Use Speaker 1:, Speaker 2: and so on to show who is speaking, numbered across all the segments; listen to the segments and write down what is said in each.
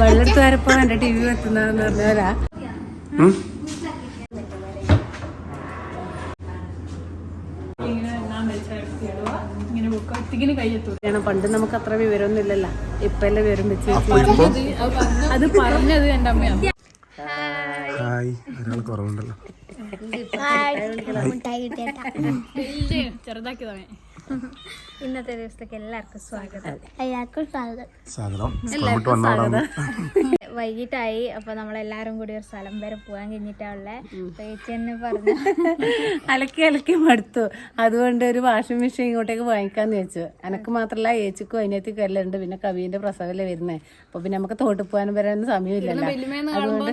Speaker 1: വെള്ളെടുത്ത് വരപ്പോ എന്റെ T V വെത്തുന്നതെന്ന് പറഞ്ഞാലാ. പണ്ട് നമുക്ക് അത്ര വിവരമൊന്നും ഇല്ലല്ലോ. ഇപ്പല്ലേ വിവരം വെച്ച്
Speaker 2: ഇപ്പൊ?
Speaker 1: അത് പറഞ്ഞത് എന്റെ അമ്മയാണ്
Speaker 2: ഹായ്. ഒരാൾ കുറവുണ്ടല്ലോ.
Speaker 1: ചെറുതാക്കിയതാണ്
Speaker 3: ഇന്നത്തെ ദിവസത്തേക്ക് എല്ലാവർക്കും സ്വാഗതം. എല്ലാവർക്കും സ്വാഗതം. വൈകിട്ടായി അപ്പൊ നമ്മളെല്ലാരും കൂടി ഒരു സ്ഥലം വരെ പോകാൻ കഴിഞ്ഞിട്ടാ ഉള്ളേ. ചേച്ചി തന്നെ പറഞ്ഞു.
Speaker 1: അലക്കി അലക്കി മടുത്തു. അതുകൊണ്ട് ഒരു വാഷിംഗ് മെഷീൻ ഇങ്ങോട്ടേക്ക് വാങ്ങിക്കാന്ന് വെച്ചു എനക്ക് മാത്രല്ല ഏച്ചിക്കും അതിനകത്ത് കല്ലുണ്ട് പിന്നെ കവിന്റെ പ്രസവല്ലേ വരുന്നത് അപ്പൊ പിന്നെ നമുക്ക് തോട്ട് പോകാനും വരാനും സമയമില്ലല്ലോ. അതുകൊണ്ട്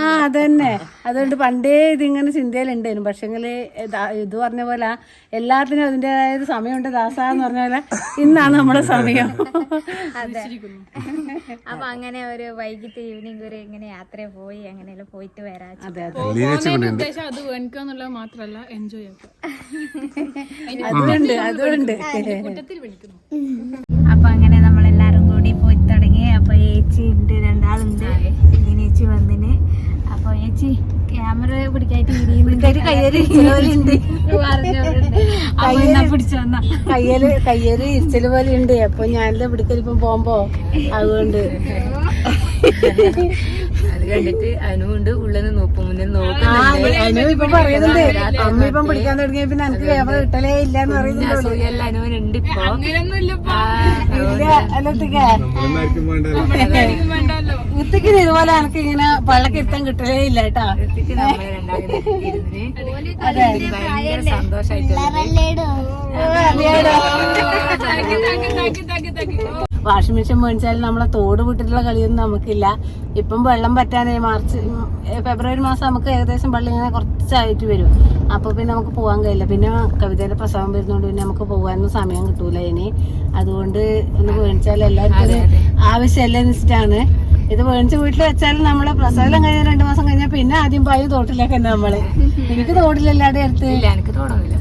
Speaker 1: ആ അതന്നെ. അതുകൊണ്ട് പണ്ടേ ഇതിങ്ങനെ ചിന്തയിലുണ്ടായിരുന്നു. പക്ഷെങ്കിൽ ഇതാ- പറഞ്ഞ പോലെ എല്ലാത്തിനും അതിന്റെതായ സമയമുണ്ട്. ദാസ എന്ന് പറഞ്ഞ പോലെ ഇന്നാണ് നമ്മുടെ സമയം.
Speaker 3: അപ്പൊ അങ്ങനെ ഒരു വൈകിട്ട് ഈവനിങ് ഒരു ഇങ്ങനെ യാത്ര പോയി? അങ്ങനെയെല്ലാം പോയിട്ട് വരാ.
Speaker 1: അതെ
Speaker 4: മാത്രല്ല എൻജോയ് ആക്കുക.
Speaker 1: അതുകൊണ്ട് അതുകൊണ്ട്
Speaker 3: അപ്പൊ അങ്ങനെ നമ്മളെല്ലാരും കൂടി പോയി തുടങ്ങി. അപ്പൊ ചേച്ചി ഉണ്ട് രണ്ടാളുണ്ട്. ഇങ്ങനെ ചേച്ചി വന്നിന്. അപ്പൊ ചേച്ചി ക്യാമറ പിടിക്കായിട്ട്
Speaker 1: ഇരിക്കുന്നുണ്ട്
Speaker 3: പിടിച്ചു വന്ന
Speaker 1: കയ്യേൽ കയ്യൽ ഇരിച്ചൽ പോലെ ഉണ്ട് അപ്പൊ ഞാനിത് പിടിക്കലിപ്പം പോകുമ്പോ അതുകൊണ്ട്.
Speaker 5: അത് കണ്ടിട്ട് അനുണ്ട് ഉള്ളിൽ നോക്കും മുന്നിൽ നോക്കും.
Speaker 1: ആ ഇപ്പൊ പറയുന്നുണ്ട്. അമ്മ ഇപ്പം പിടിക്കാൻ തുടങ്ങിയ പിന്നെ എനിക്ക് ക്യാമറ കിട്ടലേ ഇല്ല എന്ന് പറയുന്നുണ്ട്
Speaker 5: അനുവിനുണ്ട് ഇപ്പൊ.
Speaker 1: ഇല്ല അല്ലത്തേക്ക്
Speaker 2: നമ്മളെന്നായിരിക്കും വേണ്ടല്ലോ
Speaker 1: ഇത്തക്ക് ഇതുപോലെ എനിക്ക് ഇങ്ങനെ പള്ളക്കിരുത്താൻ കിട്ടലേ ഇല്ല കേട്ടാ. വാഷിംഗ് മെഷീൻ മേടിച്ചാൽ നമ്മളെ തോട് വിട്ടിട്ടുള്ള കളിയൊന്നും നമുക്കില്ല. ഇപ്പം വെള്ളം പറ്റാനേ മാർച്ച് ഫെബ്രുവരി മാസം നമുക്ക് ഏകദേശം വെള്ളം ഇങ്ങനെ കുറച്ചായിട്ട് വരും. അപ്പൊ പിന്നെ നമുക്ക് പോകാൻ കഴിയില്ല. പിന്നെ കവിതയുടെ പ്രസവം വരുന്നതുകൊണ്ട് പിന്നെ നമുക്ക് പോകാനൊന്നും സമയം കിട്ടൂല ഇനി. അതുകൊണ്ട് ഒന്ന് മേടിച്ചാൽ എല്ലാവർക്കും ആവശ്യമല്ല ആവശ്യമല്ലേ എന്ന് വെച്ചിട്ടാണ്. ഇത് മേടിച്ച് വീട്ടിൽ വെച്ചാൽ നമ്മളെ പ്രസവം കഴിഞ്ഞ രണ്ടു മാസം കഴിഞ്ഞാൽ പിന്നെ ആദ്യം പായ തോട്ടിലൊക്കെ നമ്മൾ. എനിക്ക് തോടില്ലല്ലാതെ അടുത്ത്.
Speaker 5: ഇല്ല എനിക്ക്
Speaker 1: തോടില്ല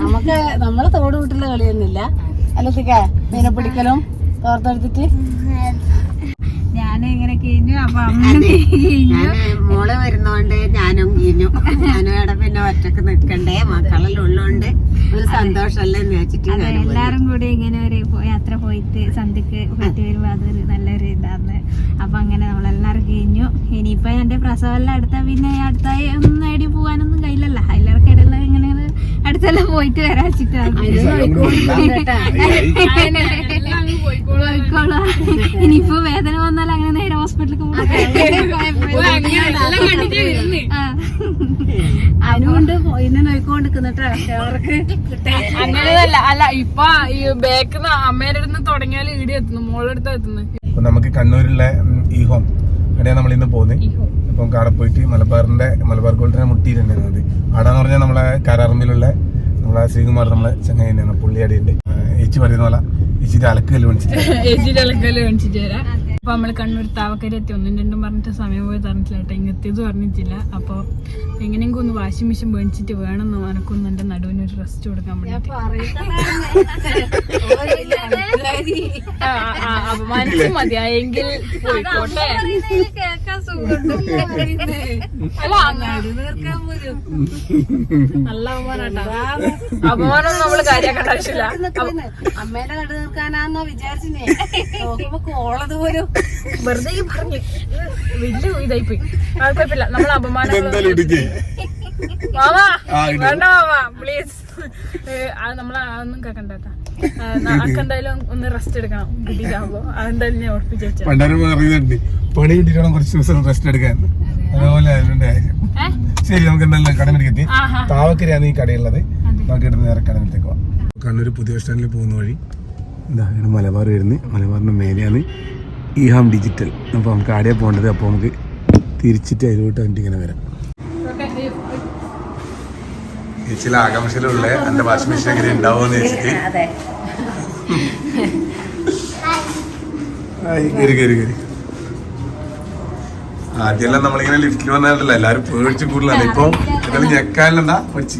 Speaker 1: നമുക്ക് നമ്മളെ തോട് വീട്ടിലെ കളിയൊന്നുമില്ല. അല്ലത്തേക്കാ മീനെ പിടിക്കലും തോർത്തെടുത്തിട്ട്?
Speaker 3: ഞാൻ ഇങ്ങനെ കഴിഞ്ഞു അപ്പൊ അമ്മ
Speaker 6: മോൾ വരുന്നോണ്ട് ഞാനും ഇനും ഞാനും ഇവിടെ പിന്നെ ഒറ്റയ്ക്ക് നിക്കണ്ടേ മക്കളെല്ലാം ഉള്ളോണ്ട്.
Speaker 3: അതെ എല്ലാരും കൂടി ഇങ്ങനെ ഒരു യാത്ര പോയിട്ട് സന്ധ്യക്ക് പോയിട്ട് വരുമ്പോ അതൊരു നല്ലൊരു ഇതാന്ന്. അപ്പൊ അങ്ങനെ നമ്മളെല്ലാരും കഴിഞ്ഞു. ഇനിയിപ്പൊ എന്റെ പ്രസവമെല്ലാം അടുത്ത. പിന്നെ അടുത്തായി ഒന്നും എടി പോവാനൊന്നും കയ്യിലല്ല അതിലൊക്കെ ഇടയിൽ ഇങ്ങനെ അടുത്തെല്ലാം പോയിട്ട് വരാച്ചിട്ടാണ് പോയിക്കോളാം. ഇനിയിപ്പോ വേദന വന്നാൽ അങ്ങനെ നേരെ ഹോസ്പിറ്റലിൽ
Speaker 1: അനുകൊണ്ട് ഇന്നെ നോയിക്കൊണ്ടിരിക്കുന്നിട്ടാ അവർക്ക്
Speaker 4: അങ്ങനെയല്ല. അല്ല ഇപ്പൊ ഈ ബേക്ക് അമ്മേടെ അടുത്ത് തുടങ്ങിയാൽ ഈടി എത്തുന്നു മോളുടെ അടുത്ത് എത്തുന്നു.
Speaker 2: അപ്പൊ നമുക്ക് കണ്ണൂരിലെ ഈ ഹോം അവിടെയാണ് നമ്മൾ ഇന്ന് പോകുന്നത് അപ്പം കാട പോയിട്ട് മലബാറിന്റെ മലബാർ ഗോൾഡിനെ മുട്ടിയിട്ടുണ്ടായിരുന്നത് അവിടെ എന്ന് പറഞ്ഞാൽ നമ്മളെ കരാറമ്പിലുള്ള നമ്മളെ ശ്രീകുമാർ നമ്മളെ ചങ്ങായി തന്നെയാണ് പുള്ളി അടിയുണ്ട് ഏച്ചി പറയുന്ന പോലെ അലക്കൽ മേടിച്ചിട്ട്
Speaker 4: അപ്പൊ നമ്മൾ കണ്ണൂർ താവക്കര എത്തി. ഒന്നും രണ്ടും പറഞ്ഞിട്ട് സമയം പോയി തന്നിട്ടില്ല കേട്ടോ. ഇങ്ങെത്തിയത് പറഞ്ഞിട്ടില്ല അപ്പൊ എങ്ങനെയെങ്കിലും ഒന്ന് വാഷിംഗ് മെഷീൻ മേടിച്ചിട്ട് വേണം എനക്കൊന്ന് എന്റെ നടുവിന് ഒരു റെസ്റ്റ് കൊടുക്കാൻ ആ, അപമാനിച്ച് മതിയായെങ്കിൽ പോയിക്കോട്ടെ. അല്ല നല്ല അപമാനാട്ടാ. അപമാനം നമ്മൾ ആവശ്യമില്ല.
Speaker 1: അമ്മേനെ കണ്ടു നിൽക്കാനാന്നോ വിചാരിച്ചിനെ നോക്കുമ്പോ കോളത് പോലും.
Speaker 4: വെറുതെ പറഞ്ഞു വലിയ ഇതായിപ്പോയി. പോയി അത് കുഴപ്പമില്ല നമ്മൾ അപമാനം മാമാ. വേണ്ട പ്ലീസ് നമ്മളെ അതൊന്നും കേക്കണ്ട എന്തായാലും ഒന്ന് റെസ്റ്റ് എടുക്കണം അതെന്തായാലും ഞാൻ ഉറപ്പിച്ച് വെച്ചാ
Speaker 2: പണി കിട്ടിയിട്ടാണ് കുറച്ച് ദിവസം റെസ്റ്റ് എടുക്കാൻ? അതുപോലെ ശരി നമുക്ക് എന്തായാലും കടമടിക്കെത്തി താവക്കരയാണ് ഈ കടയുള്ളത് നമുക്ക് ഇടുന്ന നേരെ കടമത്തേക്ക് പോവാം. കണ്ണൂർ പുതിയ ബസ് സ്റ്റാൻഡിൽ പോകുന്ന വഴി. എന്താ ഇവിടെ മലബാർ വരുന്നത് മലബാറിന്റെ മേലെയാണ് ഈ ഹാം ഡിജിറ്റൽ അപ്പോൾ നമുക്ക് ആടെയാ പോകേണ്ടത്. അപ്പോൾ നമുക്ക് തിരിച്ചിട്ട് അതിലോട്ട് കണ്ടിട്ട് ഇങ്ങനെ വരാം. ചില ആകാംക്ഷയിലുള്ള എന്റെ വാഷിംഗ് മെഷീൻ എങ്ങനെ ഉണ്ടാവുമെന്ന് വെച്ചിട്ട്. കേറി ആദ്യമെല്ലാം നമ്മളിങ്ങനെ ലിഫ്റ്റിൽ വന്നിട്ടില്ല എല്ലാരും പേടിച്ച് കൂടുതലാണ് ഇപ്പൊ എന്തായാലും ഞെക്കാനെന്താ പഠിച്ച്.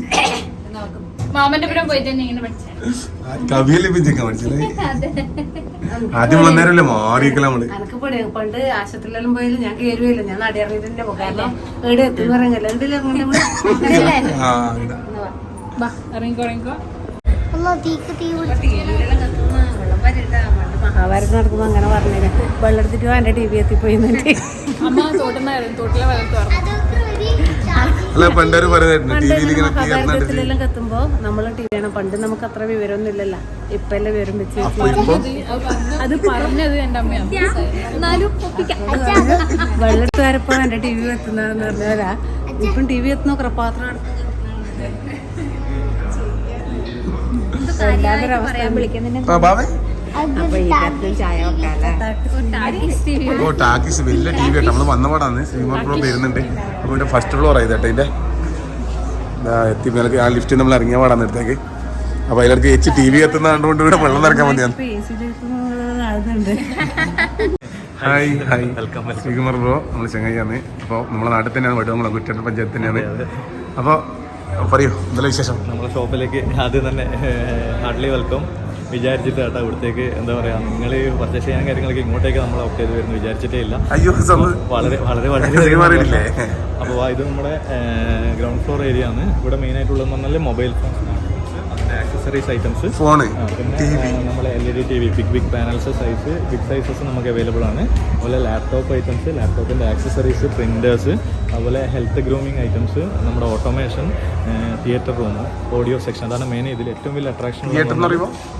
Speaker 2: ആദ്യം വന്നേരല്ലേ മാറിയിക്കല
Speaker 1: നമ്മൾ. പണ്ട് പണ്ട് ആശുപത്രിയിലെല്ലാം പോയാലും ഞാൻ കയറുകയില്ല. ഞാൻ നടിയറിയതിന്റെ പോകും കാരണം എവിടെ എത്തുന്ന പറയുന്നില്ല
Speaker 4: ബാ ഇറങ്ങിക്കോ ഇറങ്ങിക്കോ.
Speaker 1: മഹാഭാരത് നടക്കുമ്പോ അങ്ങനെ പറഞ്ഞില്ല വെള്ളെടുത്തിട്ട് വാ, എന്റെ ടി വി എത്തിപ്പോയി
Speaker 4: അമ്മ തോട്ടുന്നായിരുന്നു തോട്ടിലെ
Speaker 2: ഇങ്ങനെ തീർന്നിട്ട്
Speaker 1: മഹാഭാരതത്തിലെല്ലാം കത്തുമ്പോ നമ്മൾ ടി വിയാണ് പണ്ട് നമുക്ക് അത്ര വിവരമൊന്നും ഇല്ലല്ലോ. ഇപ്പൊ എല്ലാം വിവരം വെച്ച്
Speaker 4: അത് പറഞ്ഞത് എന്റെ അമ്മയാണ്
Speaker 1: വെള്ളത്തുകാരപ്പോ വരപ്പോ എന്റെ ടി വി എത്തുന്നതെന്ന് പറഞ്ഞാ ഇപ്പം ടി വി എത്തുന്ന പാത്രം
Speaker 2: ഓ ടാക്കീസ് വലിയ ടി വി കേട്ടോ. നമ്മൾ വന്നപാടാണ് സിനിമ പ്രോ വരുന്നുണ്ട്. അപ്പോൾ ഇവിടെ ഫസ്റ്റ് ഫ്ലോർ ആയത് കേട്ടോ ഇതിന്റെ. ദാ എത്തി. മേലേക്ക് ആ ലിഫ്റ്റ് നമ്മൾ ഇറങ്ങിയ പാടാണ് അടുത്തേക്ക് അപ്പോൾ അതിലേക്ക് എച്ച് ടി വി എത്തുന്ന കണ്ടുകൊണ്ട് ഇവിടെ വെള്ളം നിറക്കാൻ മതിയാണ് ഹായ് ഹായ് ശ്രീകുമാർ ബ്രോ നമ്മൾ ചെങ്ങയ്യാണ്. അപ്പോൾ നമ്മളെ നാട്ടിൽ തന്നെയാണ് വീട് കുറ്റ പഞ്ചായത്ത് തന്നെയാണ്. അപ്പോൾ പറയൂ എന്തെല്ലാം വിശേഷം?
Speaker 7: നമ്മുടെ ഷോപ്പിലേക്ക് ആദ്യം തന്നെ ഹാർഡ്ലി വെൽക്കം. വിചാരിച്ചിട്ട് കേട്ടോ ഇവിടത്തേക്ക് എന്താ പറയാ നിങ്ങൾ പർച്ചേസ് ചെയ്യാൻ കാര്യങ്ങളൊക്കെ ഇങ്ങോട്ടേക്ക് നമ്മൾ ഓപ്റ്റ് ചെയ്ത് വരുന്നു വിചാരിച്ചിട്ടേ ഇല്ല.
Speaker 2: അയ്യോ
Speaker 7: വളരെ വളരെ വളരെ അപ്പോൾ ഇത് നമ്മുടെ ഗ്രൗണ്ട് ഫ്ലോർ ഏരിയ ആണ്. ഇവിടെ മെയിൻ ആയിട്ടുള്ളതെന്ന് പറഞ്ഞാൽ മൊബൈൽ ഫോൺ അതിന്റെ ആക്സസറീസ് ഐറ്റംസ്
Speaker 2: ഫോൺ
Speaker 7: പിന്നെ നമ്മളെ L E D T V big big panels size big sizes നമുക്ക് അവൈലബിൾ ആണ്. അതുപോലെ ലാപ്ടോപ്പ് ഐറ്റംസ് ലാപ്ടോപ്പിന്റെ ആക്സസറീസ് പ്രിന്റേഴ്സ് അതുപോലെ ഹെൽത്ത് ഗ്രൂമിങ് ഐറ്റംസ് നമ്മുടെ automation theatre room audio section അതാണ് മെയിൻ ഇതിൽ ഏറ്റവും വലിയ അട്രാക്ഷൻ?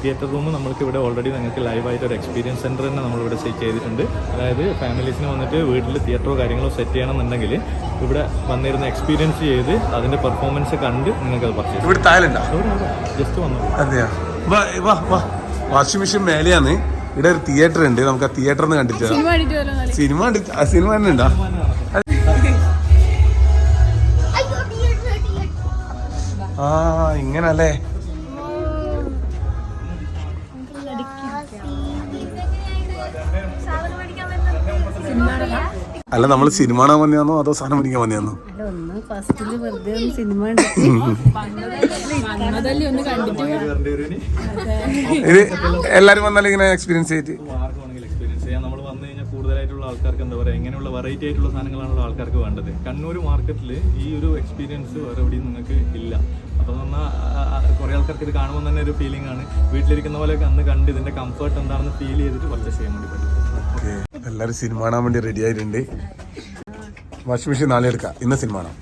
Speaker 7: തിയേറ്റർ റൂം നമ്മൾക്ക് ഇവിടെ ഓൾറെഡി നിങ്ങൾക്ക് ലൈവായിട്ട് ഒരു എക്സ്പീരിയൻസ് സെന്റർ തന്നെ നമ്മളിവിടെ സെറ്റ് ചെയ്തിട്ടുണ്ട്. അതായത് ഫാമിലീസിന് വന്നിട്ട് വീട്ടിൽ തിയേറ്ററോ കാര്യങ്ങളോ സെറ്റ് ചെയ്യണമെന്നുണ്ടെങ്കിൽ ഇവിടെ വന്നിരുന്ന എക്സ്പീരിയൻസ് ചെയ്ത് അതിന്റെ പെർഫോമൻസ് കണ്ട് നിങ്ങൾക്ക് അത് പർച്ചേസ്
Speaker 2: ഇവിടെ
Speaker 7: ജസ്റ്റ് വന്നു
Speaker 2: അതെയാ? വാ വാ വാ. വാഷിംഗ് മെഷീൻ മേലെയാണ്. ഇവിടെ ഒരു തിയേറ്റർ ഉണ്ട്. നമുക്ക് ആ തിയേറ്ററിൽ നിന്ന് കണ്ടിട്ട്.
Speaker 4: സിനിമ
Speaker 2: കണ്ടിട്ട് സിനിമ തന്നെ ഉണ്ടോ? ആ ഇങ്ങനല്ലേ? അല്ല നമ്മൾ സിനിമ കാണാൻ വന്നതാണോ അതോ സാധനം പിടിക്കാൻ വന്നതാണോ
Speaker 1: അല്ല ഒന്ന് ഫസ്റ്റിൽ വെറുതെ ഒന്ന് സിനിമ ഉണ്ട്
Speaker 4: വന്നതല്ലേ ഒന്ന് കണ്ടിട്ട്
Speaker 2: ഇത് എല്ലാരും വന്നാലും ഇങ്ങനെ എക്സ്പീരിയൻസ് ചെയ്തിട്ട്
Speaker 7: നമ്മൾ വന്നു കഴിഞ്ഞാൽ കൂടുതലായിട്ടുള്ള ആൾക്കാർക്ക് എന്താ പറയുക എങ്ങനെയുള്ള വെറൈറ്റി ആയിട്ടുള്ള സാധനങ്ങളാണല്ലോ ആൾക്കാർക്ക് വേണ്ടത്. കണ്ണൂർ മാർക്കറ്റിൽ ഈ ഒരു എക്സ്പീരിയൻസ് വേറെ എവിടെയും നിങ്ങൾക്ക് ഇല്ല. അപ്പോൾ പറഞ്ഞാൽ കുറേ ആൾക്കാർക്ക് ഇത് കാണുമ്പോൾ തന്നെ ഒരു ഫീലിംഗ് ആണ്. വീട്ടിലിരിക്കുന്ന പോലെ അന്ന് കണ്ട് ഇതിന്റെ കംഫർട്ട് എന്താണെന്ന് ഫീൽ ചെയ്തിട്ട് പർച്ചേസ് ചെയ്യാൻ വേണ്ടി പറ്റും.
Speaker 2: ഓക്കെ. എല്ലാരും സിനിമ കാണാൻ വേണ്ടി റെഡി ആയിട്ടുണ്ട്. വാഷിംഗ് മെഷീൻ നാളെ എടുക്കാം. ഇന്ന് സിനിമ കാണാം.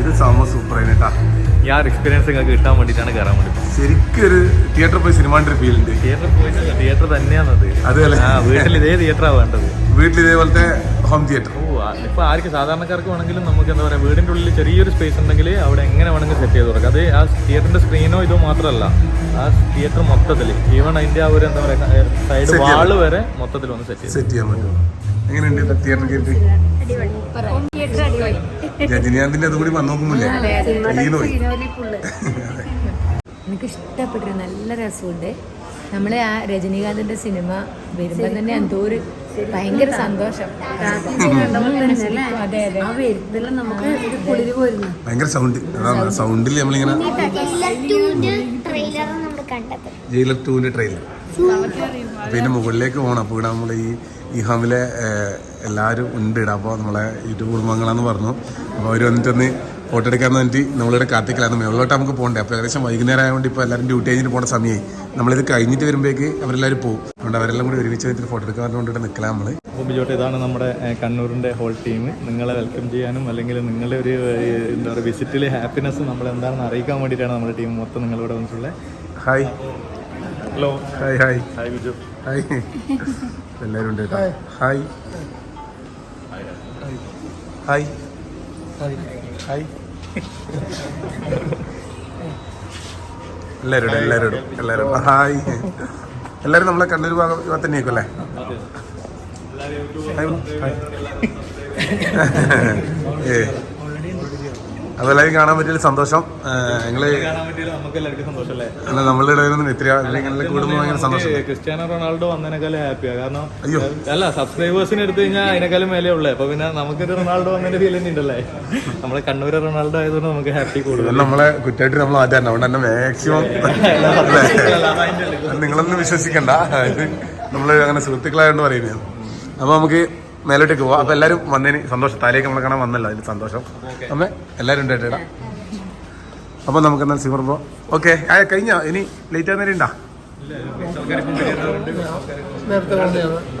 Speaker 2: ഇത് സംഭവം സൂപ്പർ ആയിട്ടാ
Speaker 7: ഈ ആ എക്സ്പീരിയൻസ് നിങ്ങൾക്ക് കിട്ടാൻ വേണ്ടിയിട്ടാണ് കയറാൻ വേണ്ടി
Speaker 2: ശരിക്കും ഒരു തിയേറ്ററിൽ പോയി സിനിമ കണ്ടൊരു ഫീൽ ഉണ്ട്.
Speaker 7: തിയേറ്ററിൽ പോയിട്ടല്ല തിയേറ്റർ തന്നെയാണത്. വീട്ടിൽ ഇതേ തിയേറ്ററാണ് വേണ്ടത്.
Speaker 2: വീട്ടിൽ ഇതേപോലത്തെ ഹോം തിയേറ്റർ
Speaker 7: ഓ ഇപ്പൊ ആർക്ക് സാധാരണക്കാർക്ക് വേണമെങ്കിലും നമുക്ക് എന്താ പറയാ വീടിന്റെ ഉള്ളിൽ ചെറിയൊരു സ്പേസ് ഉണ്ടെങ്കിൽ അവിടെ എങ്ങനെ വേണമെങ്കിലും സെറ്റ് ചെയ്ത് കൊടുക്കാം അത് ആ തിയേറ്ററിന്റെ സ്ക്രീനോ ഇതോ മാത്രമല്ല ആ തിയേറ്റർ മൊത്തത്തിൽ ഈവൺ അതിന്റെ ആ ഒരു എന്താ പറയാ സൈഡ് വാൾ വരെ മൊത്തത്തിൽ ഒന്ന് സെറ്റ് ചെയ്ത്
Speaker 2: സെറ്റ് ചെയ്യാൻ പറ്റും. എങ്ങനെയുണ്ട് തിയേറ്റർ കയറ്റി രജനീകാന്തിന്റെ അതുകൂടി വന്നു നോക്കുമ്പോഴേ
Speaker 5: എനിക്ക് ഇഷ്ടപ്പെട്ടൊരു നല്ല രസമുണ്ട്. നമ്മൾ ആ രജനീകാന്തിന്റെ സിനിമ വരുമ്പോൾ തന്നെ എന്തോ ഒരു ഭയങ്കര സന്തോഷം.
Speaker 2: ഭയങ്കര സൗണ്ട് സൗണ്ടിൽ നമ്മളിങ്ങനെ ജയിലർ ടൂവിന്റെ ട്രെയിലർ പിന്നെ മുകളിലേക്ക് പോകണം അപ്പോൾ ഇവിടെ നമ്മൾ ഈ ഈ ഹാമിലെ എല്ലാവരും ഉണ്ട് ഇവിടെ. അപ്പോൾ നമ്മളെ യൂട്യൂബ് കുടുംബങ്ങളാന്ന് പറഞ്ഞു. അപ്പോൾ അവർ വന്നിട്ടൊന്ന് ഫോട്ടോ എടുക്കാമെന്ന് പറഞ്ഞിട്ട് നമ്മളിവിടെ കാത്തിക്കലായിരുന്നു മുകളിലോട്ട് നമുക്ക് പോകണ്ടേ അപ്പോൾ ഏകദേശം വൈകുന്നേരം ആയതുകൊണ്ട് ഇപ്പോൾ എല്ലാവരും ഡ്യൂട്ടി കഴിഞ്ഞിട്ട് പോകേണ്ട സമയമായി നമ്മളിത് കഴിഞ്ഞിട്ട് വരുമ്പോഴേക്ക് അവരെല്ലാവരും പോകും. അതുകൊണ്ട് അവരെല്ലാം കൂടി ഒരുമിച്ച് വെച്ചിട്ട് ഫോട്ടോ എടുക്കാൻ കൊണ്ടിട്ട് നിൽക്കലാ നമ്മൾ
Speaker 7: ബിജോട്ട് ഇതാണ് നമ്മുടെ കണ്ണൂരിന്റെ ഹോൾ ടീം നിങ്ങളെ വെൽക്കം ചെയ്യാനും അല്ലെങ്കിൽ നിങ്ങളുടെ ഒരു എന്താ പറയുക വിസിറ്റിലെ ഹാപ്പിനെസ് നമ്മൾ എന്താണെന്ന് അറിയിക്കാൻ വേണ്ടിയിട്ടാണ് നമ്മുടെ ടീം മൊത്തം നിങ്ങളിവിടെ വന്നിട്ടുള്ളത്
Speaker 2: hi
Speaker 7: hello
Speaker 2: hi hi
Speaker 7: hi Biju.
Speaker 2: Hi എല്ലാവരും ഉണ്ട് ഹായ് ഹായ് ഹായ് ഹായ് എല്ലാവരും എല്ലാവരും എല്ലാവരും ഹായ് എല്ലാവരും നമ്മളെ കണ്ണൂർ ഭാഗം ഇവ തന്നെയായിരിക്കും അല്ലേ ഹായ് ബ്രോ, ഏ. അതെല്ലാവരും കാണാൻ പറ്റിയ സന്തോഷം
Speaker 7: ഞങ്ങൾ നമുക്ക്
Speaker 2: അല്ല നമ്മളുടെ ഇടയിലൊന്നും ഇത്ര ഇങ്ങനെ കൂടുമ്പോൾ ഭയങ്കര സന്തോഷം
Speaker 7: നമുക്ക് ക്രിസ്ത്യാനോ റൊണാൾഡോ വന്നതിനേക്കാളും ഹാപ്പിയാ കാരണം
Speaker 2: അയ്യോ.
Speaker 7: അല്ല സബ്സ്ക്രൈബേഴ്സിന് എടുത്തു കഴിഞ്ഞാൽ അതിനേക്കാളും വില ഉള്ളേ അപ്പൊ പിന്നെ നമുക്കൊരു റൊണാൾഡോ വന്നതിന്റെ ഫീൽ തന്നെ ഉണ്ടല്ലേ നമ്മളെ കണ്ണൂര് റൊണാൾഡോ ആയതുകൊണ്ട് നമുക്ക് ഹാപ്പി കൂടുതൽ
Speaker 2: നമ്മളെ കുറ്റമായിട്ട് നമ്മൾ ആദ്യം അതുകൊണ്ട് തന്നെ മാക്സിമം നിങ്ങളൊന്നും വിശ്വസിക്കണ്ട നമ്മൾ നമ്മൾ അങ്ങനെ സുഹൃത്തുക്കളായോണ്ട് പറയുന്നത് അപ്പൊ നമുക്ക് മേലോട്ടേക്ക് പോവാം. അപ്പൊ എല്ലാരും വന്നതിന് സന്തോഷം. താലേക്ക് നമ്മളെ കാണാൻ വന്നല്ലോ അതിന് സന്തോഷം. അമ്മേ എല്ലാരും ഉണ്ടായിട്ടാ അപ്പൊ നമുക്ക് എന്നാൽ സിമർ പോ ഓക്കെ ആ കഴിഞ്ഞ? ഇനി ലേറ്റ് ആകുന്നേരം ഉണ്ടാ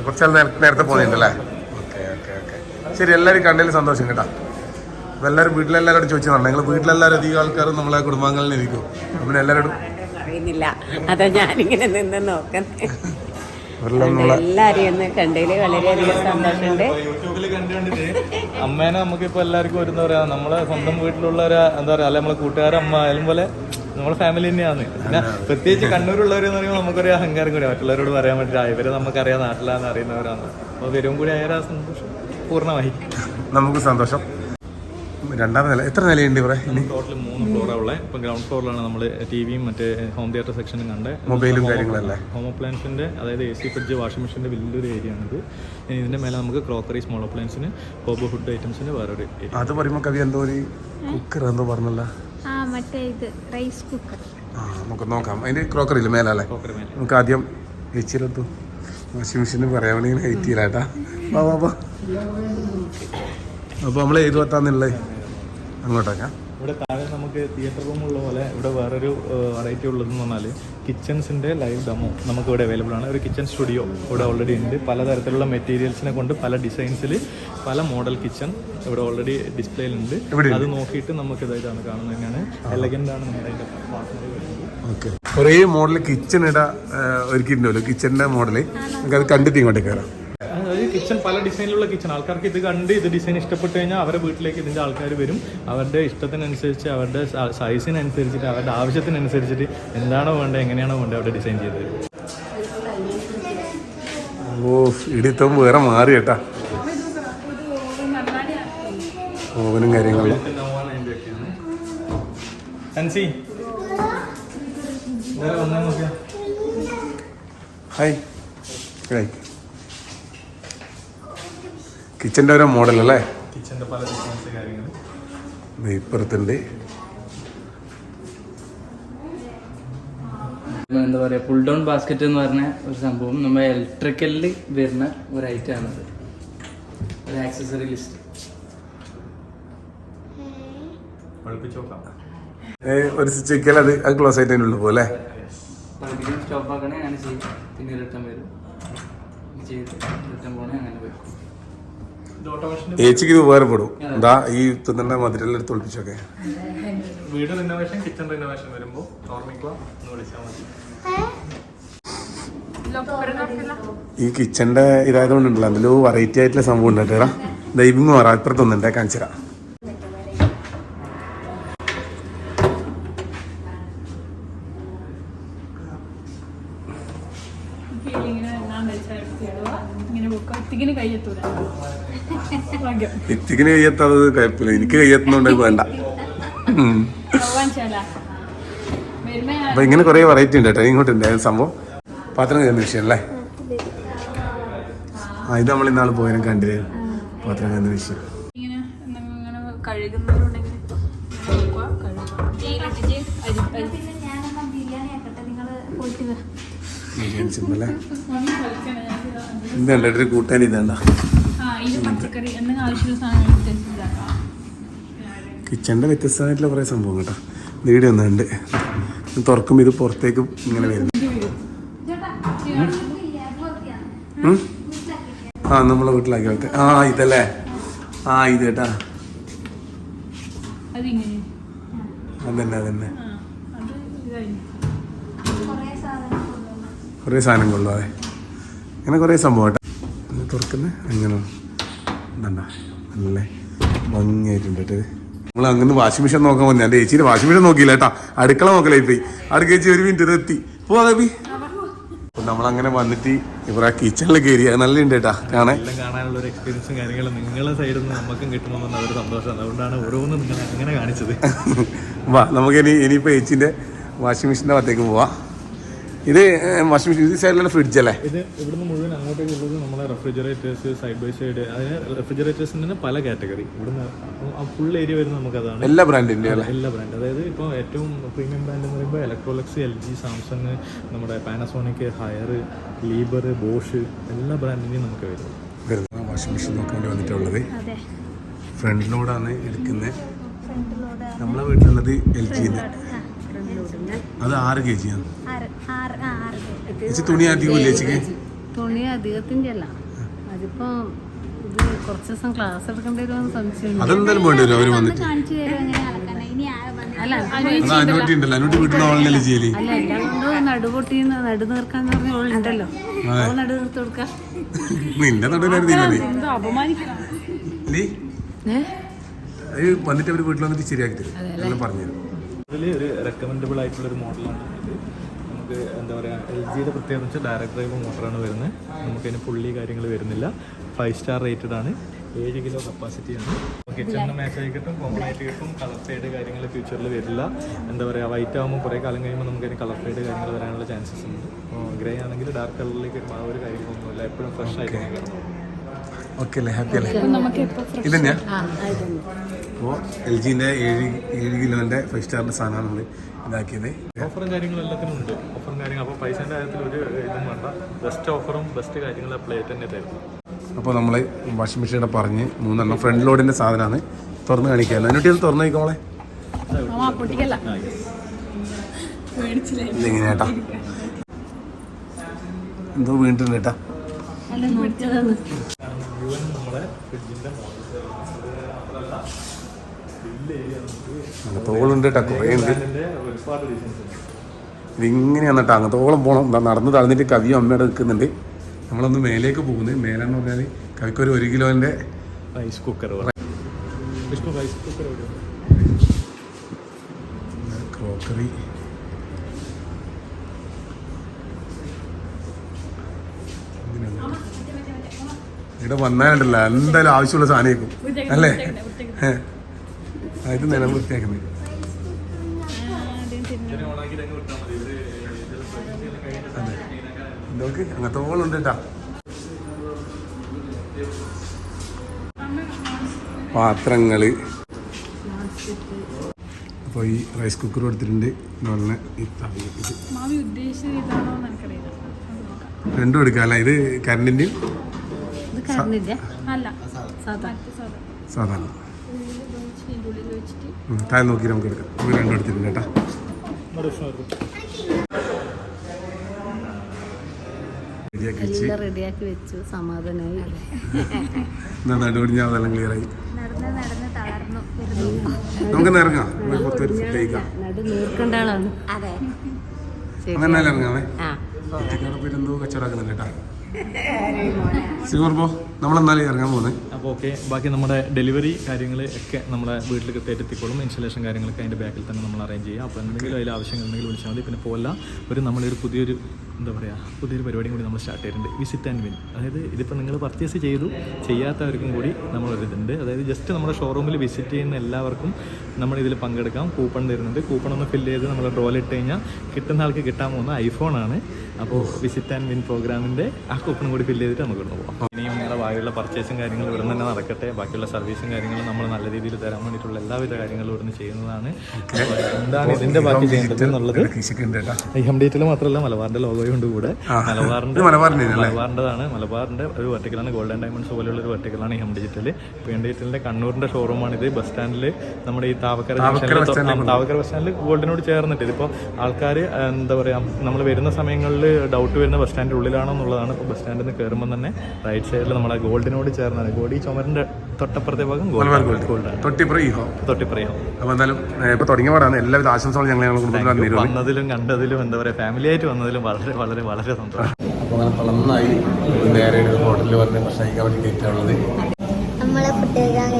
Speaker 2: കുറച്ചാൾ നേരത്തെ പോകുന്നുണ്ടല്ലേ ഓക്കെ ഓക്കെ ഓക്കെ. ശരി എല്ലാവരും കണ്ടതിൽ സന്തോഷം കേട്ടാ. അപ്പൊ എല്ലാവരും വീട്ടിലെല്ലാവരോടും ചോദിച്ചതാണ് നിങ്ങൾ വീട്ടിലെല്ലാവരും അധികം ആൾക്കാരും നമ്മളെ കുടുംബാംഗങ്ങളിൽ ഇരിക്കും അപ്പം എല്ലാവരോടും
Speaker 6: അറിയുന്നില്ല. അതാ ഞാനിങ്ങനെ നിന്ന് നോക്കുന്നത് എല്ലാരെയും ഒന്ന് കണ്ടതിൽ വളരെയധികം സന്തോഷമുണ്ട്.
Speaker 7: അമ്മേനെ നമുക്കിപ്പോ എല്ലാവർക്കും ഒരു എന്താ പറയാ. നമ്മളെ സ്വന്തം വീട്ടിലുള്ള ഒരു എന്താ പറയാ അല്ലെ നമ്മളെ കൂട്ടുകാരെ അമ്മ ആയാലും പോലെ നമ്മളെ ഫാമിലി തന്നെയാണ്. പിന്നെ പ്രത്യേകിച്ച് കണ്ണൂരുള്ളവരെന്ന് പറയുമ്പോൾ നമുക്കൊരു അഹങ്കാരം കൂടി മറ്റുള്ളവരോട് പറയാൻ പറ്റില്ല. ഇവരെ നമുക്കറിയാം നാട്ടിലാന്ന് അറിയുന്നവരാണ് അപ്പോൾ വരും കൂടി ആയാലും ആ സന്തോഷം. പൂർണമായി.
Speaker 2: നമുക്ക് സന്തോഷം. രണ്ടാം നില എത്ര നിലയുണ്ട് ഇവിടെ?
Speaker 7: ടോട്ടൽ മൂന്ന് ഫ്ലോറാണ് ഉള്ളത് ഇപ്പം ഗ്രൗണ്ട് ഫ്ലോറിലാണ് നമ്മൾ ടി വിയും മറ്റേ ഹോം തിയേറ്റർ സെക്ഷനും കണ്ട്.
Speaker 2: മൊബൈലും കാര്യങ്ങളല്ലേ?
Speaker 7: ഹോം അപ്ലയൻസിന്റെ അതായത് എ സി ഫ്രിഡ്ജ് വാഷിംഗ് മെഷീന്റെ വലിയൊരു ഏരിയ ആണിത് ഇനി ഇതിന്റെ മേലെ നമുക്ക് ക്രോക്കറി സ്മോൾ അപ്ലയൻസിന് ഹോബ് ഫുഡ് ഐറ്റംസിന് വേറൊരു ഏരിയ
Speaker 2: അത് പറയുമ്പോൾ കവി എന്തോ ഒരു കുക്കർ എന്തോ പറഞ്ഞല്ല.
Speaker 3: ആ മറ്റേ ഇത് റൈസ് കുക്കർ
Speaker 2: ആ നമുക്ക് നോക്കാം. അതിന്റെ ക്രോക്കറി ഇല്ല മേലല്ലേ നമുക്ക് ആദ്യം എച്ചിലെത്തു വാഷിംഗ് മെഷീൻ പറയാൻ വേണ്ടി ഇങ്ങനെ എത്തിയില്ലാട്ടാ വാ വാ വാ. അപ്പോൾ നമ്മൾ ഏത് പത്താന്നുള്ളത് അങ്ങോട്ടേക്കാ.
Speaker 7: ഇവിടെ താഴെ നമുക്ക് തിയേറ്റർ റൂം ഉള്ള പോലെ ഇവിടെ വേറൊരു വെറൈറ്റി ഉള്ളതെന്ന് പറഞ്ഞാൽ കിച്ചൺസിന്റെ ലൈവ് ഡെമോ നമുക്ക് ഇവിടെ അവൈലബിൾ ആണ്. ഒരു കിച്ചൺ സ്റ്റുഡിയോ ഇവിടെ ഓൾറെഡി ഉണ്ട്. പലതരത്തിലുള്ള മെറ്റീരിയൽസിനെ കൊണ്ട് പല ഡിസൈൻസിൽ പല മോഡൽ കിച്ചൺ ഇവിടെ ഓൾറെഡി ഡിസ്പ്ലേയിലുണ്ട് അത് നോക്കിയിട്ട് നമുക്ക് ഇതായിട്ടാണ് കാണുന്നത് തന്നെയാണ്. എലഗന്റ് ആണ് നമ്മുടെ അതിന്റെ
Speaker 2: ഓക്കെ. കുറേ മോഡൽ കിച്ചൺ ഇട ഒരുക്കിയിട്ടുണ്ടല്ലോ കിച്ചണിന്റെ മോഡൽ നമുക്ക് അത് കണ്ടിട്ട് ഇങ്ങോട്ട് കയറാം
Speaker 7: കിച്ചൺ പല ഡിസൈനിലുള്ള കിച്ചൺ ആൾക്കാർക്ക് ഇത് കണ്ട് ഇത് ഡിസൈൻ ഇഷ്ടപ്പെട്ട് കഴിഞ്ഞാൽ അവരുടെ വീട്ടിലേക്ക് ഇതിന്റെ ആൾക്കാർ വരും. അവരുടെ ഇഷ്ടത്തിനനുസരിച്ച് അവരുടെ സൈസിനനുസരിച്ചിട്ട് അവരുടെ ആവശ്യത്തിനനുസരിച്ചിട്ട് എന്താണോ വേണ്ടത് എങ്ങനെയാണോ വേണ്ടത് അവിടെ ഡിസൈൻ ചെയ്ത് തരും.
Speaker 2: ഓ ഇടിത്തം വേറെ മാറി കേട്ടാ ഓവനും കാര്യങ്ങളും. ഹായ്. ഹായ്. കിച്ചന്റെ ഓരോ മോഡൽ അല്ലേ?
Speaker 7: കിച്ചന്റെ പല ഡിസൈൻസ് കാര്യങ്ങൾ
Speaker 2: ഇപ്പുറത്തുണ്ട്.
Speaker 8: എന്താ പറയുക പുൾ ഡൗൺ ബാസ്ക്കറ്റ് എന്ന് പറഞ്ഞ ഒരു സംഭവം നമ്മൾ ഇലക്ട്രിക്കലിൽ വരുന്ന ഒരു ഐറ്റം ആണത് ഒരു ആക്സസറി ലിസ്റ്റ്
Speaker 2: ഒരു സ്വിച്ച് വെക്കാൻ അത് അത് ക്ലോസ് ആയിട്ട് ഉള്ളു പോലെ
Speaker 8: സ്റ്റോപ്പ് ആക്കണേ അങ്ങനെ ചെയ്യും. പിന്നെ റിട്ടേൺ വരും. ചെയ്ത് റിട്ടേൺ പോകണേ അങ്ങനെ വരും
Speaker 2: ഏച്ചിക്ക് ഇത് ഉപകാരപ്പെടും. എന്താ ഈ തിന്നണ്ട മധുരെല്ലാം എടുത്ത് ഒളിപ്പിച്ചൊക്കെ.
Speaker 7: വീട് റിനോവേഷൻ കിച്ചൺ റിനോവേഷൻ മതി.
Speaker 2: ഈ കിച്ചന്റെ ഇതായതുകൊണ്ടുണ്ടല്ലോ അതിലോ വെറൈറ്റി ആയിട്ടുള്ള സംഭവം ഉണ്ട് ദൈവം മാറാ മാറാം ഇപ്പുറത്തൊന്നുണ്ട് കാണിച്ചു തരാം. ഇത്തിക്കിന് കയ്യെത്താത്തത് കുഴപ്പമില്ല. എനിക്ക് കയ്യെത്തുന്നോണ്ട് അത് വേണ്ട. അപ്പൊ ഇങ്ങനെ കുറെ വെറൈറ്റി ഉണ്ട് കേട്ടോ. ഇങ്ങോട്ട് ഉണ്ടായ സംഭവം. പാത്രം കയറുന്ന വിഷയം അല്ലേ? ആ ഇത് നമ്മൾ ഇന്നാൾ പോയാലും കണ്ടില്ലേ പാത്രം കയറുന്ന വിഷയം ഇതുണ്ട്. ഒരു കൂട്ടാൻ ഇതണ്ട.
Speaker 4: പച്ചക്കറി എന്തെങ്കിലും ആവശ്യമുള്ള
Speaker 2: സാധനം വ്യത്യസ്തമായിട്ടുള്ള കുറേ സംഭവം കേട്ടോ. വീഡിയോ ഒന്നുണ്ട്. തുറക്കും ഇത് പുറത്തേക്ക് ഇങ്ങനെ വരുന്നു? ആ നമ്മളെ വീട്ടിലാക്കി വെക്കാം. ആ ഇതല്ലേ? ആ ഇത് കേട്ടാ. അതന്നെ അതന്നെ.
Speaker 4: അത്
Speaker 2: കുറേ സാധനം കൊള്ളുവാതെ അങ്ങനെ കുറേ സംഭവം കേട്ടോ. തുറക്കുന്നേ തുറക്കുന്നത് അങ്ങനെ. ഇതണ്ട നല്ല ഭംഗിയായിട്ടുണ്ട് കേട്ടോ നമ്മൾ അങ്ങനെ വാഷിംഗ് മെഷീൻ നോക്കാൻ വന്നു. എന്റെ ചേച്ചിയുടെ വാഷിംഗ് മെഷീൻ നോക്കിയില്ല കേട്ടാ. അടുക്കള നോക്കലേ പോയി അടുക്ക ചേച്ചി ഒരു മിനിറ്റ് എത്തി. പോവാ ബി നമ്മളങ്ങനെ വന്നിട്ട് ഇവിടെ കിച്ചണിൽ കയറി നല്ല ഉണ്ട് കേട്ടാ. കാണാൻ.
Speaker 7: കാണാനുള്ള ഒരു എക്സ്പീരിയൻസും കാര്യങ്ങളും നിങ്ങളെ സൈഡിൽ നിന്ന് നമുക്കും കിട്ടണമെന്നുള്ള ഒരു സന്തോഷമാണ്. അതുകൊണ്ടാണ് ഓരോന്നും നിങ്ങൾ അങ്ങനെ കാണിച്ചത്.
Speaker 2: വാ നമുക്ക് ഇനി ഇനിയിപ്പോൾ ചേച്ചിന്റെ വാഷിംഗ് മെഷീന്റെ ഭാഗത്തേക്ക് പോവാം. ഇത് വാഷിംഗ് മെഷീൻ ഈ സൈഡിലുള്ള ഫ്രിഡ്ജ് അല്ലേ?
Speaker 7: ഇത് ഇവിടുന്ന് മുഴുവൻ അങ്ങോട്ടേക്ക് ഉള്ളത് നമ്മളെ റെഫ്രിജറേറ്റേഴ്സ് സൈഡ് ബൈ സൈഡ് അതിന് റെഫ്രിജറേറ്റേഴ്സിന് തന്നെ പല കാറ്റഗറി ഇവിടുന്ന് ഫുൾ ഏരിയ വരുന്നത് നമുക്കതാണ്.
Speaker 2: എല്ലാ ബ്രാൻഡിന്റെ അല്ലേ?
Speaker 7: എല്ലാ ബ്രാൻഡ് അതായത് ഇപ്പോൾ ഏറ്റവും പ്രീമിയം ബ്രാൻഡ് എന്ന് പറയുമ്പോൾ ഇലക്ട്രോലക്സ് എൽ ജി സാംസങ് നമ്മുടെ പാനസോണിക് ഹയർ ലീബർ ബോഷ് എല്ലാ ബ്രാൻഡിന്റെയും നമുക്ക് വരും
Speaker 2: വരുന്ന വാഷിംഗ് മെഷീൻ നോക്കാൻ വേണ്ടി വന്നിട്ടുള്ളത്. ഫ്രണ്ട് ലോഡാണ് എടുക്കുന്നത് നമ്മളെ വീട്ടിലുള്ളത് എൽ ജിന്ന് അത് ആറ് കെ ജിയാണ് ചേച്ചി തുണി
Speaker 1: അല്ല അതിപ്പോ ഇത് കുറച്ച് ദിവസം ക്ലാസ് എടുക്കേണ്ടി വരുമെന്ന് സംശയമുണ്ട്.
Speaker 2: അതെന്തായാലും വേണ്ടി വരും അവർ വന്നിട്ട്.
Speaker 3: കാണിച്ചു തരും എങ്ങനെ
Speaker 1: അല്ല
Speaker 2: ഉണ്ടല്ലോ. വീട്ടിൽ ഓൺലൈനിൽ ചെയ്യൽ
Speaker 1: അല്ല എല്ലാം കൊണ്ടും നടുപൊട്ടി നടു നീർക്കാന്ന് പറഞ്ഞ നടു കൊടുക്കാം.
Speaker 2: നിന്റെ വന്നിട്ട് വീട്ടിൽ വന്നിട്ട് ശരിയാക്കി തരും പറഞ്ഞു
Speaker 7: അതിൽ ഒരു റെക്കമെൻഡബിൾ ആയിട്ടുള്ള ഒരു മോഡലാണ് ഇത് നമുക്ക് എന്താ പറയുക എൽ ജിയുടെ പ്രത്യേകത വെച്ചാൽ ഡയറക്റ്റ് ഡ്രൈവ് മോട്ടറാണ് വരുന്നത്. നമുക്കതിന് പുള്ളി കാര്യങ്ങൾ വരുന്നില്ല. ഫൈവ് സ്റ്റാർ റേറ്റഡ് ആണ്. ഏഴ് കിലോ കപ്പാസിറ്റിയാണ് കിച്ചണിന് മാച്ച് ആയി കിട്ടും കോമൺ ആയിട്ട് കിട്ടും കളർ ഫെയ്ഡ് കാര്യങ്ങൾ ഫ്യൂച്ചറിൽ വരില്ല. എന്താ പറയുക വൈറ്റ് ആകുമ്പോൾ കുറേ കാലം കഴിയുമ്പോൾ നമുക്ക് അതിന് കളർ ഫെയ്ഡ് കാര്യങ്ങൾ വരാനുള്ള ചാൻസസ് ഉണ്ട്. ഗ്രേ ആണെങ്കിൽ ഡാർക്ക് കളറിലേക്ക് വരുമ്പോൾ ആ ഒരു കാര്യങ്ങളൊന്നുമില്ല. എപ്പോഴും ഫ്രഷ് ആയിട്ട് കിടക്കും
Speaker 2: ഓക്കെ അല്ലേ? ഹാപ്പി അല്ലേ? ഇത് തന്നെയാണ് അപ്പോൾ എൽ ജിന്റെ ഏഴ് ഏഴ് കിലോന്റെ ഫൈവ് സ്റ്റാറിന്റെ സാധനമാണ് നമ്മൾ ഇതാക്കിയത്.
Speaker 7: ഓഫറും കാര്യങ്ങളും എല്ലാത്തിനും ഉണ്ട്. ഓഫറും കാര്യങ്ങൾ അപ്പോൾ പൈസേന്റെ കാര്യത്തിൽ ഒരു ഇതും വേണ്ട. ബെസ്റ്റ് ഓഫറും ബെസ്റ്റ് കാര്യങ്ങളും പ്ലേറ്റ് തന്നെ തരുന്നു.
Speaker 2: അപ്പോൾ നമ്മൾ വാഷിംഗ് മെഷീനെ പറഞ്ഞ് മൂന്നെണ്ണം ഫ്രണ്ട് ലോഡിന്റെ സാധനമാണ് തുറന്ന് കാണിക്കാമല്ലോ എന്നിട്ട് ഇത് തുറന്ന് നോക്കോളെ ഇതെങ്ങനെ ഏട്ടാ എന്തോ വീണിട്ടുണ്ട് ഏട്ടാ
Speaker 1: അല്ല നോക്കിയതാണ്
Speaker 7: മുഴുവൻ നമ്മുടെ
Speaker 2: ഫ്രിഡ്ജിന്റെ തോളുണ്ട് കേട്ടാ കുറേ ഉണ്ട്. ഇതിങ്ങനെയാണ് കേട്ടോ പോകണം നടന്ന് തളർന്നിട്ട് കവിയും അമ്മയുടെ നിൽക്കുന്നുണ്ട്. നമ്മളൊന്ന് മേലേക്ക് പോകുന്നത് മേലെന്ന് പറഞ്ഞാൽ കവിക്ക് ഒരു ഒരു കിലോന്റെ
Speaker 7: rice cooker Vishnu rice cooker
Speaker 2: crockery ഇവിടെ വന്നാലുണ്ടല്ലോ എന്തായാലും ആവശ്യമുള്ള സാധനം അല്ലേ? അതായത് നിലം വൃത്തിയാക്കുന്നത് നോക്ക് അങ്ങനത്തോളം ഉണ്ട് കേട്ടാ പാത്രങ്ങൾ. അപ്പോൾ ഈ റൈസ് കുക്കർ
Speaker 4: ഇതാണോ എന്ന് അത്
Speaker 2: രണ്ടും എടുക്കാം അല്ല? ഇത് കറണ്ടിന്റെയും
Speaker 1: ഇത് കറണ്ടില്ല
Speaker 4: അല്ല.
Speaker 1: സാധാ.
Speaker 2: സാധാരണ
Speaker 4: ഇതിന്റെ ഉള്ളിൽ വെച്ചിട്ട്
Speaker 2: ഉം, താഴെ നോക്കി നമുക്ക് എടുക്കാം. നമുക്ക് രണ്ടും എടുത്തിട്ടുണ്ട് കേട്ടാ. റെഡിയാക്കി വെച്ച്.
Speaker 1: സമാധാനമായി
Speaker 2: ഞാൻ അതെല്ലാം ക്ലിയർ ആയി. നമുക്ക് ഇറങ്ങാം.
Speaker 6: അതെ.
Speaker 2: അങ്ങനെ ഇറങ്ങാമേ
Speaker 6: ആ.
Speaker 2: ഒറ്റക്കാടെ പോയിട്ട് എന്തോ കച്ചവടാക്കുന്നുണ്ട് കേട്ടാ. സിഗോർബോ നമ്മളെന്നാലും ഇറങ്ങാൻ പോകുന്നത്
Speaker 7: അപ്പോൾ ഓക്കെ ബാക്കി നമ്മുടെ ഡെലിവറി കാര്യങ്ങൾ ഒക്കെ നമ്മുടെ വീട്ടിൽ കൃത്യമായിട്ട് എത്തിക്കോളും ഇൻസ്റ്റലേഷൻ കാര്യങ്ങളൊക്കെ അതിന്റെ ബാക്കിൽ തന്നെ നമ്മൾ അറേഞ്ച് ചെയ്യാം അപ്പോൾ എന്തെങ്കിലും അതിൽ ആവശ്യങ്ങൾ ഉണ്ടെങ്കിൽ വിളിച്ചാൽ മതി. പിന്നെ പോല ഒരു നമ്മളൊരു പുതിയൊരു എന്താ പറയുക പുതിയൊരു പരിപാടിയും കൂടി നമ്മൾ സ്റ്റാർട്ട് ചെയ്തിട്ടുണ്ട്. വിസിറ്റ് ആൻഡ് വിൻ അതായത് ഇതിപ്പോൾ നിങ്ങൾ പർച്ചേസ് ചെയ്തു ചെയ്യാത്തവർക്കും കൂടി നമ്മളൊരിതുണ്ട് അതായത് ജസ്റ്റ് നമ്മുടെ ഷോറൂമിൽ വിസിറ്റ് ചെയ്യുന്ന എല്ലാവർക്കും നമ്മൾ ഇതിൽ പങ്കെടുക്കാം. കൂപ്പൺ തരുന്നുണ്ട്. കൂപ്പൺ ഒന്ന് ഫില്ല് ചെയ്ത് നമ്മൾ റോളിട്ട് കഴിഞ്ഞാൽ കിട്ടുന്ന ആൾക്ക് കിട്ടാൻ പോകുന്ന ഐഫോണാണ് അപ്പോൾ വിസിറ്റ് ആൻഡ് വിൻ പ്രോഗ്രാമിന്റെ ആ കൂപ്പൺ കൂടി ഫില്ല് ചെയ്തിട്ട് നമുക്ക് കൊണ്ടുപോകാം ഇനിയും നിങ്ങളുടെ ബാക്കിയുള്ള പർച്ചേസും കാര്യങ്ങളും ഇവിടെ തന്നെ നടക്കട്ടെ. ബാക്കിയുള്ള സർവീസും കാര്യങ്ങളും നമ്മൾ നല്ല രീതിയിൽ തരാൻ വേണ്ടിയിട്ടുള്ള എല്ലാവിധ കാര്യങ്ങളും ഇവിടുന്ന് ചെയ്യുന്നതാണ്. എന്താണ് ഇതിന്റെ ബാക്കി ചെയ്യേണ്ടത് എന്നുള്ളത്? ഈ ഹം ഡേറ്റിൽ മാത്രമല്ല മലബാറിന്റെ ലോഗോയും ഉണ്ട് കൂടെ. മലബാറിന്റെ
Speaker 2: മലബാറിന്റെതാണ് മലബാറിന്റെ
Speaker 7: മലബാറിന്റെതാണ് മലബാറിന്റെ ഒരു വെർട്ടിക്കലാണ് ഗോൾഡൻ ഡയമണ്ട്സ് പോലെയുള്ള ഒരു വെർട്ടിക്കലാണ് ഈ ഹം ഡിജിറ്റൽ പി എൻ ഡിജിറ്റലിന്റെ കണ്ണൂരിന്റെ ഷോറൂമാണ് ഇത്. ബസ് സ്റ്റാൻഡിൽ നമ്മുടെ ഈ താവക്കര താവക്കര ബസ് സ്റ്റാൻഡിൽ ഗോൾഡിനോട് ചേർന്നിട്ട് ഇതിപ്പോൾ ആൾക്കാർ എന്താ പറയാ നമ്മൾ വരുന്ന സമയങ്ങളിൽ ഡൗട്ട് വരുന്ന ബസ് സ്റ്റാൻഡിന്റെ ഉള്ളിലാണോ എന്നുള്ളതാണ്. ഇപ്പോൾ ബസ് സ്റ്റാൻഡിൽ നിന്ന് കയറുമ്പോൾ തന്നെ റൈറ്റ് സൈഡിൽ നമ്മുടെ ഗോൾഡിനോട് ചേർന്നാണ്. ഗോഡി ചുമരിന്റെ തൊട്ടപ്പുറത്തെ ഭാഗം ഗോൾഡ് ഗോൾഡാണ്
Speaker 2: അപ്പോൾ എന്തായാലും ഏ, ഇപ്പൊ തുടങ്ങിയ പാടാണ്. എല്ലാവിധ ആശംസകളും ഞങ്ങൾ ഞങ്ങളുടെ
Speaker 7: വന്നതിലും കണ്ടതിലും എന്താ പറയാ ഫാമിലി ആയിട്ട് വന്നതിലും വളരെ വളരെ വളരെ സന്തോഷം.
Speaker 2: അപ്പോൾ അങ്ങനെ നന്നായി നേരെ ഒരു ഹോട്ടലിൽ വന്ന് ഭക്ഷണം കഴിക്കാൻ വേണ്ടി കയറ്റാനുള്ളത്.
Speaker 3: നമ്മളെ കുട്ടികൾ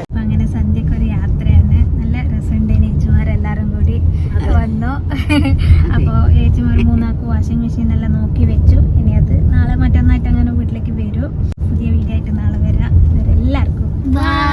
Speaker 3: അപ്പൊ അങ്ങനെ സന്ധ്യക്ക് ഒരു യാത്രയാണ്. നല്ല രസമുണ്ട്. ഏച്ചുമാരെല്ലാരും കൂടി വന്നു. അപ്പോ ഏച്ചുമാർ മൂന്നാക്ക് വാഷിംഗ് മെഷീൻ എല്ലാം നോക്കി വെച്ചു. smile.